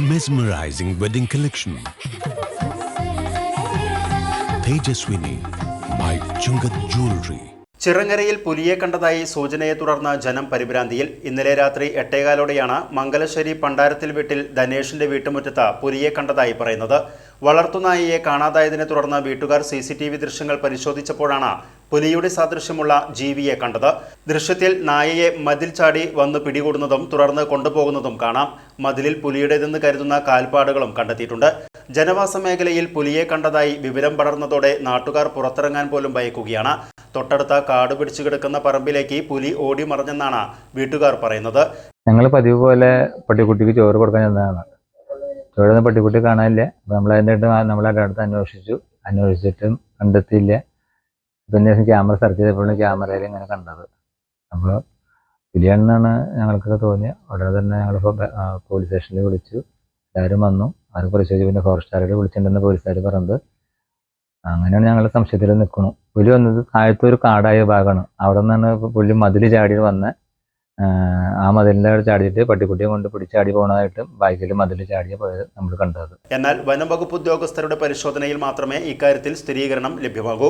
mesmerizing wedding collection Tejaswini by Chungath jewellery ചിറങ്ങരയിൽ പുലിയെ കണ്ടതായി സൂചനയെ തുടർന്ന് ജനം പരിഭ്രാന്തിയിൽ ഇന്നലെ രാത്രി എട്ടേകാലോടെയാണ് മംഗലശ്ശേരി പണ്ടാരത്തിൽ വീട്ടിൽ ധനേഷിന്റെ വീട്ടുമുറ്റത്ത് പുലിയെ കണ്ടതായി പറയുന്നത്. വളർത്തുനായിയെ കാണാതായതിനെ തുടർന്ന് വീട്ടുകാർ സി ദൃശ്യങ്ങൾ പരിശോധിച്ചപ്പോഴാണ് പുലിയുടെ സാദൃശ്യമുള്ള ജീവിയെ കണ്ടത്. ദൃശ്യത്തിൽ നായയെ മതിൽ ചാടി വന്ന് പിടികൂടുന്നതും തുടർന്ന് കൊണ്ടുപോകുന്നതും കാണാം. മതിലിൽ പുലിയുടേതെന്ന് കരുതുന്ന കാൽപ്പാടുകളും കണ്ടെത്തിയിട്ടുണ്ട്. ജനവാസ മേഖലയിൽ പുലിയെ കണ്ടതായി വിവരം പടർന്നതോടെ നാട്ടുകാർ പുറത്തിറങ്ങാൻ പോലും ഭയക്കുകയാണ്. തൊട്ടടുത്ത കാട് പിടിച്ചു കിടക്കുന്ന പറമ്പിലേക്ക് പുലി ഓടി മറിഞ്ഞെന്നാണ് വീട്ടുകാർ പറയുന്നത്. ഞങ്ങൾ പതിവ് പോലെ പട്ടിക്കുട്ടിക്ക് ചോറ് കൊടുക്കാൻ ചെന്നതാണ്. ചോറ് പട്ടിക്കുട്ടി കാണാനില്ല. നമ്മൾ അതിന്റെ നമ്മൾ അതിന്റെ അടുത്ത് അന്വേഷിച്ചു. അന്വേഷിച്ചിട്ടും കണ്ടെത്തിയില്ല. പിന്നെ ക്യാമറ സെർച്ച് ചെയ്തപ്പോഴാണ് ക്യാമറയിൽ ഇങ്ങനെ കണ്ടത്. അപ്പോൾ പുലിയാണെന്നാണ് ഞങ്ങൾക്കൊക്കെ തോന്നിയത് ഉടനെ തന്നെ ഞങ്ങളിപ്പോൾ പോലീസ് സ്റ്റേഷനിൽ വിളിച്ചു. എല്ലാവരും വന്നു. അത് പരിശോധിച്ചു? പിന്നെ ഫോറസ്റ്റുകാരോട് വിളിച്ചിട്ടുണ്ടെന്ന് പോലീസുകാർ പറഞ്ഞത്. അങ്ങനെയാണ് ഞങ്ങൾ സംശയത്തിൽ നിൽക്കുന്നു പുലി വന്നത് താഴത്തെ ഒരു കാടായ ഭാഗമാണ്. അവിടെ നിന്നാണ് പുലി മതിൽ ചാടി വന്ന്. ആ മതിലിന്റെ ചാടിയിട്ട് പട്ടിക്കുട്ടിയെ കൊണ്ട് പിടിച്ചാടി പോണതായിട്ട് ബൈക്കിൽ മതിൽ ചാടിയ പോയത് നമ്മൾ കണ്ടത്. എന്നാൽ വനം വകുപ്പ് ഉദ്യോഗസ്ഥരുടെ പരിശോധനയിൽ മാത്രമേ ഇക്കാര്യത്തിൽ സ്ഥിരീകരണം ലഭ്യമാകൂ.